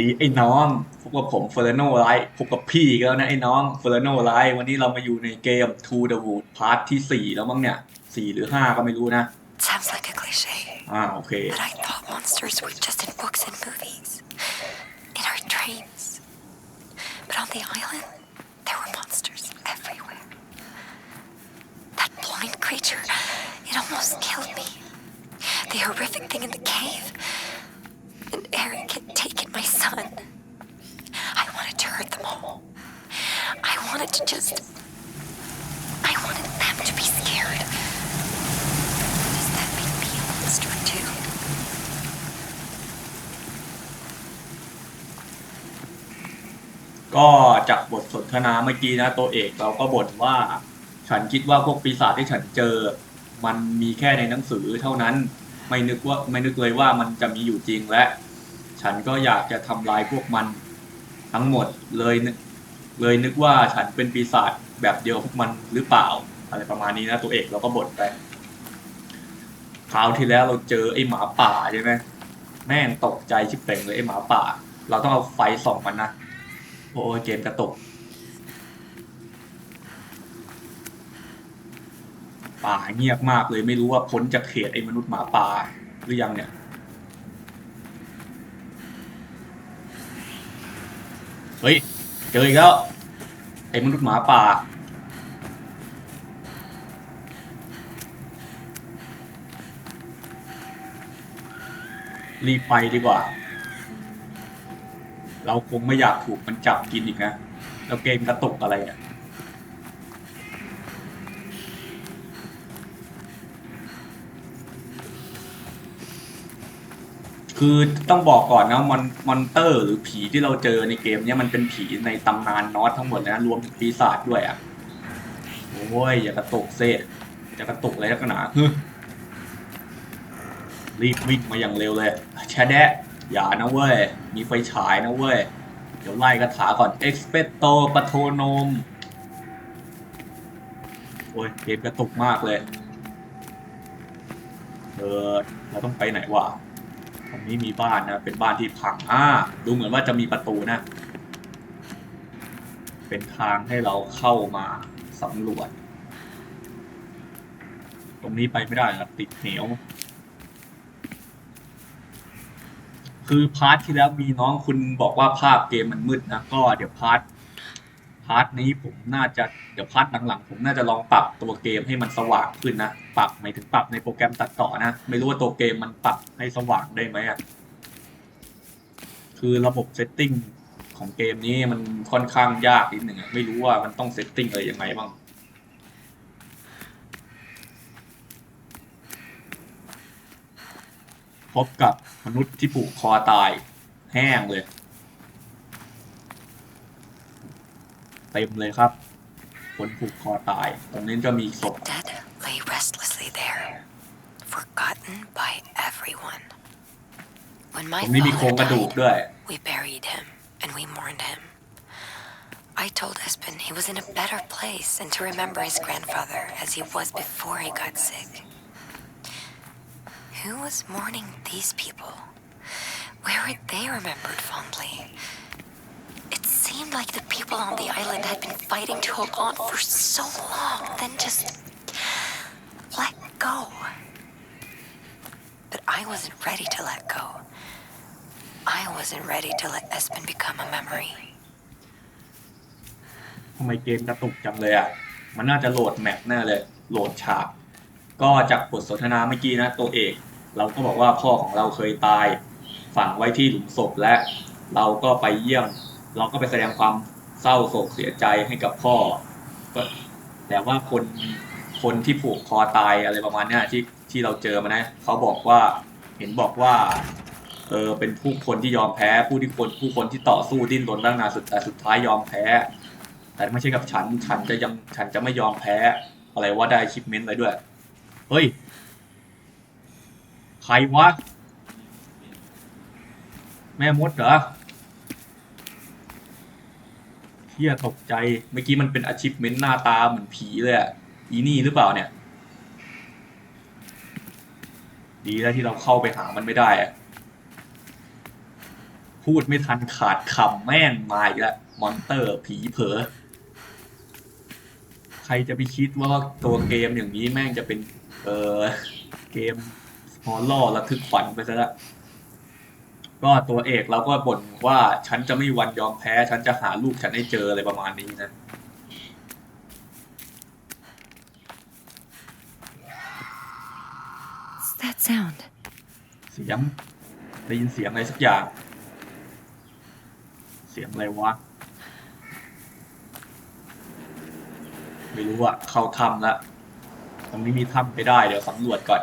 ดีไอ้น้องพบกับผมเฟอร์โนไลท์พบกับพี่อีกแล้วนะไอ้น้องเฟอร์โนไลท์วันนี้เรามาอยู่ในเกม To the Wood พาร์ทที่ 4 แล้วมั้งเนี่ย4หรือ 5 ก็ไม่รู้นะ Sounds like a cliche, อ่าโอเค but I thought monsters were just in books and movies, in our dreams. But on the island, there were monsters everywhere. That blind creature, it almost killed me. The horrific thing in the cave. And Eric had taken my son. I wanted to hurt them all. To just. I wanted them to be scared. Does that make me a monster too? ก็จากบทสนทนาเมื่อกี้นะตัวเอกเราก็บ่นว่า ฉันคิดว่าพวกปีศาจที่ฉันเจอ มันมีแค่ในหนังสือเท่านั้นไม่นึกว่าไม่นึกเลยว่ามันจะมีอยู่จริงและ ฉันก็อยากจะทำลายพวกมันทั้งหมดเลย เลยนึกว่าฉันเป็นปีศาจแบบเดียวพวกมันหรือเปล่า อะไรประมาณนี้นะตัวเอกเราก็บ่นไปคราวที่แล้วเราเจอไอ้หมาป่าใช่ไหมแม่งตกใจชิบเป่งเลยไอ้หมาป่า เราต้องเอาไฟส่องมันนะโอ้เกมกระตุกป่าเงียบมากเลยไม่รู้ว่าพ้นจากเขตไอ้มนุษย์หมาป่าหรือยังเนี่ยเฮ้ย เจออีกแล้ว ไอ้มนุษย์หมาป่า รีบไปดีกว่า เราคงไม่อยากถูกมันจับกินอีกนะแล้วเกมกระตุกอะไรเนี่ย คือต้องบอกก่อนนะมอนมอนเตอร์หรือผีที่เราเจอในเกมเนี้ยมันเป็นผีในตำนานนอตทั้งหมดเลยนะรวมถึงปีศาจด้วยอะโอ้ยอย่ากระตุกเซ่อย่ากระตุกอะไรนักหนารีบวิ่งมาอย่างเร็วเลยแชแดะอย่านะเว้ย มีไฟฉายนะเว้ย เดี๋ยวไล่คาถาก่อน Expecto Patronum โอ้ยเกมกระตุกมากเลย เออเราต้องไปไหนวะ ตรงนี้มีบ้านนะ เป็นบ้านที่พังอ่าดูเหมือนว่าจะมีประตูนะ เป็นทางให้เราเข้ามาสำรวจ ตรงนี้ไปไม่ได้ครับติดเหวคือพาร์ทที่แล้วมีน้องคุณบอกว่าภาพเกมมันมืดนะ ก็เดี๋ยวพาร์ท พาร์ทนี้ผมน่าจะเดี๋ยวพาร์ทหลังๆ ผมน่าจะลองปรับตัวเกมให้มันสว่างขึ้นนะ ปรับหมายถึงปรับในโปรแกรมตัดต่อนะ ไม่รู้ว่าตัวเกมมันปรับให้สว่างได้ไหมอะคือระบบเซตติ้งของเกมนี้มันค่อนข้างยากนิดหนึ่งอะไม่รู้ว่ามันต้องเซตติ้งอะไรยังไงบ้างพบกับมนุษย์ที่ผูกคอตายแห้งเลย เต็มเลยครับ คนผูกคอตาย ตรงนี้ก็มีศพ Dead lay restlessly there, forgotten by everyone. When ต my รงนี้มีโครง father กระดูก died, ด้วย we buried him and we mourned him. I told Espen he was in a better place and to remember his grandfather as he was before he got sick. Who was mourning these people? Where were they remembered fondly? Seemed like the people on the island had been fighting to hold on for so long, then just let go. But I wasn't ready to let go. I wasn't ready to let Espen become a memory. ทำไมเกมกระตุกจังเลยอะ มันน่าจะโหลดแมปแน่เลย โหลดฉาก ก็จากบทสนทนาเมื่อกี้นะ ตัวเอก เราก็บอกว่าพ่อของเราเคยตาย ฝังไว้ที่หลุมศพและ เราก็ไปเยี่ยม เราก็ไปแสดงความเศร้าโศกเสียใจให้กับพ่อ ก็แต่ว่าคนคนที่ผูกคอตายอะไรประมาณเนี้ยที่ที่เราเจอมานะเขาบอกว่าเห็นบอกว่าเออเป็นผู้คนที่ยอมแพ้ผู้ที่คนผู้คนที่ต่อสู้ดิ้นรนตั้งนานสุดแต่สุดท้ายยอมแพ้ แต่ไม่ใช่กับฉัน ฉันจะยังฉันจะไม่ยอมแพ้อะไรว่าได้ชิปเมนต์อะไรด้วย เฮ้ย ใครวะ แม่มดเหรอ เที่ยตกใจ เมื่อกี้มันเป็นอาชิปเมนต์หน้าตาเหมือนผีเลยอะอีนี่หรือเปล่าเนี่ย ดีแล้วที่เราเข้าไปหามันไม่ได้อะพูดไม่ทันขาดคำแม่งมาอีกแล้วมอนเตอร์ผีเผลอใครจะไปคิดว่าตัวเกมอย่างนี้แม่งจะเป็น เออเกมฮอลล์ระทึกขวัญไปซะละ ก็ตัวเอกเราก็บ่นว่าฉันจะไม่มีวันยอมแพ้ ฉันจะหาลูกฉันให้เจออะไรประมาณนี้นะ What's that sound? เสียงได้ยินเสียงอะไรสักอย่าง เสียงอะไรวะ ไม่รู้อะเข้าถ้ำละตรงนี้มีถ้ำไปได้เดี๋ยวสำรวจก่อน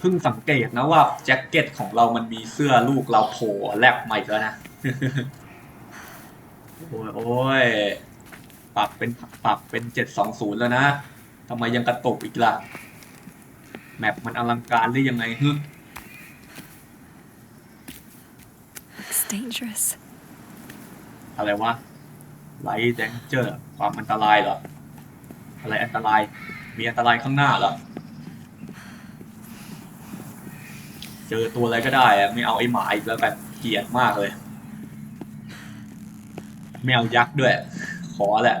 เพิ่งสังเกตนะว่าแจ็คเก็ตของเรามันมีเสื้อลูกเราโผล่แลบมาอีกแล้วนะ โอ้ยโอ้ยปรับเป็นปรับเป็นเจ็ดสองศูนย์แล้วนะทำไมยังกระตุกอีกล่ะ แมปมันอลังการได้ยังไงฮึ Looks dangerous. อะไรวะไลท์แดงเจอร์ความอันตรายเหรอ อะไรอันตราย มีอันตรายข้างหน้าเหรอ เจอตัวอะไรก็ได้อะไม่เอาไอ้หมาอีกแล้วกันเกลียดมากเลย ไม่เอายักษ์ด้วย ขอแหละ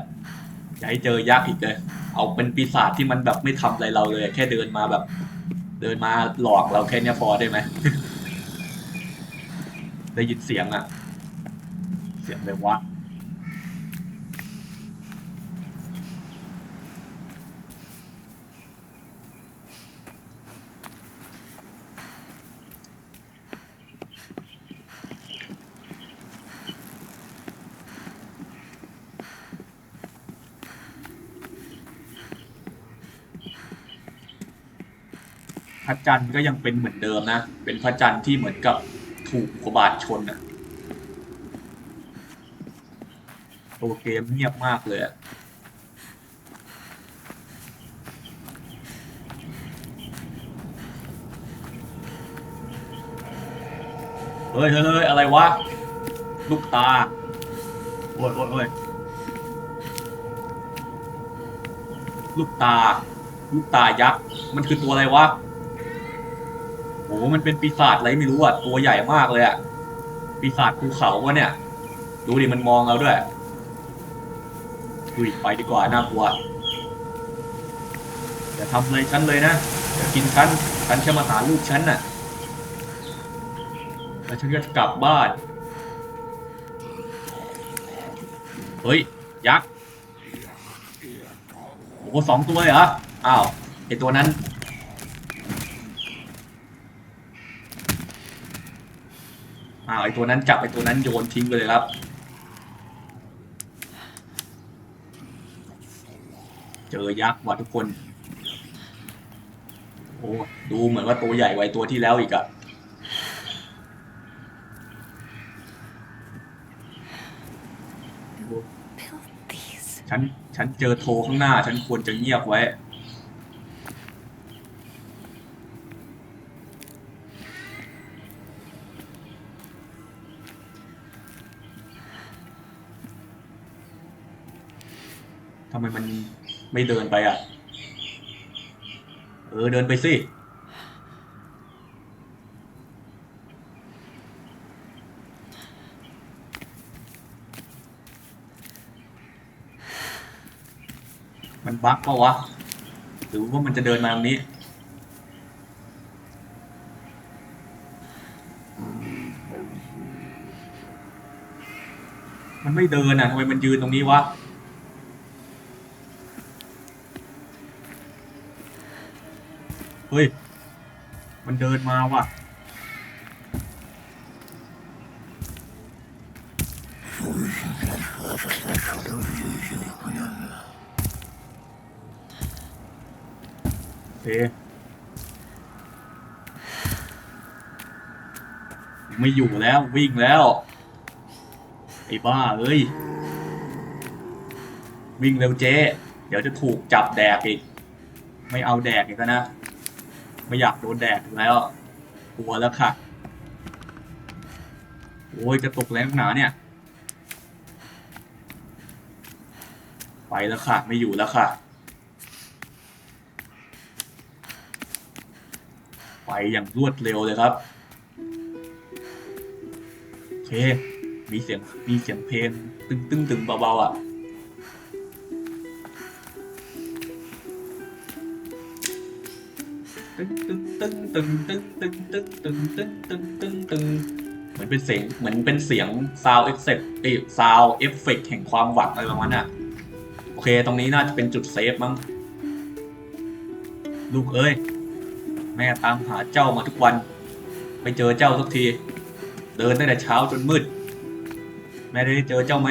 อย่าให้เจอยักษ์อีกเลย เอาเป็นปีศาจที่มันแบบไม่ทำอะไรเราเลย แค่เดินมาแบบ เดินมาหลอกเราแค่นี้พอได้ไหมได้ยินเสียงอะเสียงเลยวะ ระจันทร์ก็ยังเป็นเหมือนเดิมนะ เป็นพระจันทร์ที่เหมือนกับถูกกบาตชนอะตัวเกมเงียบมากเลยอะเฮ้ยเฮ้ยเฮ้ยอะไรวะ ลูกตา โอ้ยโอ้ยโอ้ยลูกตา ลูกตายักษ์ มันคือตัวอะไรวะ โหมันเป็นปีศาจอะไรไม่รู้อะตัวใหญ่มากเลยอะปีศาจภูเขาวะเนี่ย ดูดิมันมองเราด้วยดุยไปดีกว่าน่ากลัวอย่าทำอะไรฉันเลยนะอย่ากินฉันฉันแค่มาหาลูกฉันน่ะแล้วฉันก็จะกลับบ้านเฮ้ยยักษ์โอ้โหสองตัวเลยเหรออ้าวไอตัวนั้น อ้าวไอตัวนั้นจับไอตัวนั้นโยนทิ้งไปเลยครับ เจอยักษ์ว่ะทุกคน โอ้ดูเหมือนว่าตัวใหญ่กว่าไอ้ตัวที่แล้วอีกอะ Who built these? ฉันฉันเจอโทรข้างหน้า ฉันควรจะเงียบไว้ ไมมันไม่เดินไปอะ เออเดินไปสิมันบั๊กปะวะ หรือว่ามันจะเดินมาตรงนี้ มันไม่เดินอะทำไมมันยืนตรงนี้วะ เฮ้ย มันเดินมาว่ะ โอเคไม่อยู่แล้ววิ่งแล้ว ไอ้บ้าเอ้ย วิ่งเร็วเจ๊ เดี๋ยวจะถูกจับแดกอีก ไม่เอาแดกอีกแล้วนะ ไม่อยากโดนแดกอีกแล้วกลัวแล้วค่ะ โอ้ยจะตกแรงหนาเนี่ย ไปแล้วค่ะ ไม่อยู่แล้วค่ะ ไปอย่างรวดเร็วเลยครับโอเคมีเสียงมีเสียงเพลงตึงตึงตึงเบาๆอะ ตึงตึงตึงตึงตึงตึงตึงตึงตึงตึงตึงตึงเหมือนเป็นเสียงเหมือนเป็นเสียงซาวเอฟเฟกต์เอซาวเอฟเฟกต์แห่งความหวังอะไรประมาณนั้นอะโอเค ตรงนี้น่าจะเป็นจุดเซฟมั้งลูกเอ้ย แม่ตามหาเจ้ามาทุกวัน ไม่เจอเจ้าสักที เดินตั้งแต่เช้าจนมืด แม่ได้เจอเจ้าไหม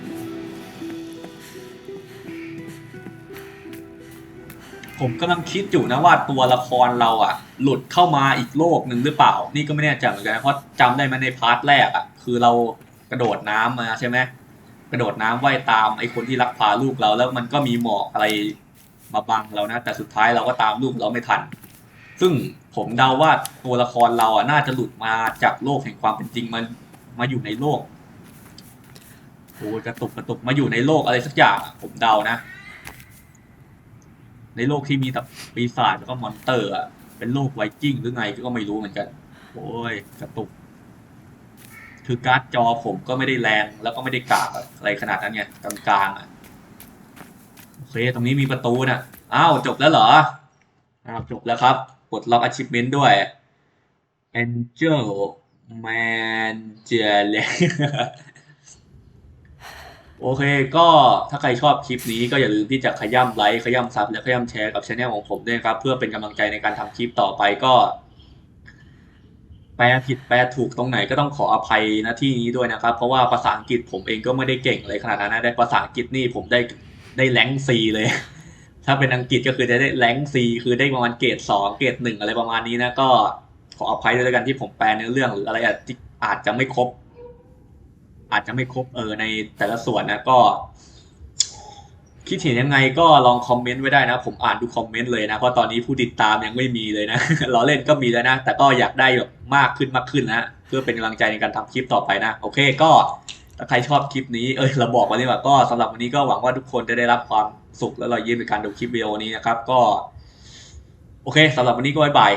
ผมกำลังคิดอยู่นะว่าตัวละครเราอะ หลุดเข้ามาอีกโลกหนึ่งหรือเปล่า นี่ก็ไม่แน่ใจเหมือนกันเพราะจำได้ไหมในพาร์ทแรกอะ คือเรากระโดดน้ำมาใช่ไหมกระโดดน้ำว่ายตามไอ้คนที่ลักพาลูกเรา แล้วมันก็มีหมอกอะไรมาบังเรานะ แต่สุดท้ายเราก็ตามลูกเราไม่ทัน ซึ่งผมเดาว่าตัวละครเราอะน่าจะหลุดมาจากโลกแห่งความเป็นจริงมันมาอยู่ในโลกโอ้กระตุกกระตุกมาอยู่ในโลกอะไรสักอย่างผมเดานะ ในโลกที่มีแต่ปีศาจแล้วก็มอนเตอร์อะเป็นโลกไวกิ้งหรือไงก็ไม่รู้เหมือนกัน โอ้ยกระตุก คือการ์ดจอผมก็ไม่ได้แรงแล้วก็ไม่ได้กากอะไรขนาดนั้นไงกลางๆอะโอเค ตรงนี้มีประตูน่ะอ้าวจบแล้วเหรอจบแล้วครับกดล็อก achievement ด้วย Angel Man j e l โอเคก็ถ้าใครชอบคลิปนี้ก็อย่าลืมที่จะขย้ำไลค์ขย้ำซับและขย้ำแชร์กับช anel ของผมด้วยครับ เพื่อเป็นกำลังใจในการทำคลิปต่อไปก็แปลผิดแปลถูกตรงไหนก็ต้องขออภัยนะที่นี้ด้วยนะครับ เพราะว่าภาษาอังกฤษผมเองก็ไม่ได้เก่งเลยขนาดนั้นนะได้ภาษาอังกฤษนี่ผมได้ได้แรงซีเลย ถ้าเป็นอังกฤษก็คือจะได้แรงซีคือได้ประมาณเกรดสองเกรดหนึ่งอะไรประมาณนี้นะก็ขออภัยด้วยกันที่ผมแปลเนื้อเรื่องหรืออะไรอาจที่อาจจะไม่ครบ อาจจะไม่ครบเออในแต่ละส่วนนะก็ คิดเห็นยังไงก็ลองคอมเมนต์ไว้ได้นะ ผมอ่านทุกคอมเมนต์เลยนะเพราะตอนนี้ผู้ติดตามยังไม่มีเลยนะล้อเล่นก็มีแล้วนะ แต่ก็อยากได้แบบมากขึ้นมากขึ้นนะเพื่อเป็นกำลังใจในการทำคลิปต่อไปนะ โอเคก็ถ้าใครชอบคลิปนี้เอ้ยเราบอกไว้ดีกว่าก็สำหรับวันนี้ก็หวังว่าทุกคนจะได้รับความสุขและรอยยิ้มในการดูคลิปวิดีโอนี้นะครับ ก็ โอเคสำหรับวันนี้ก็บ๊ายบาย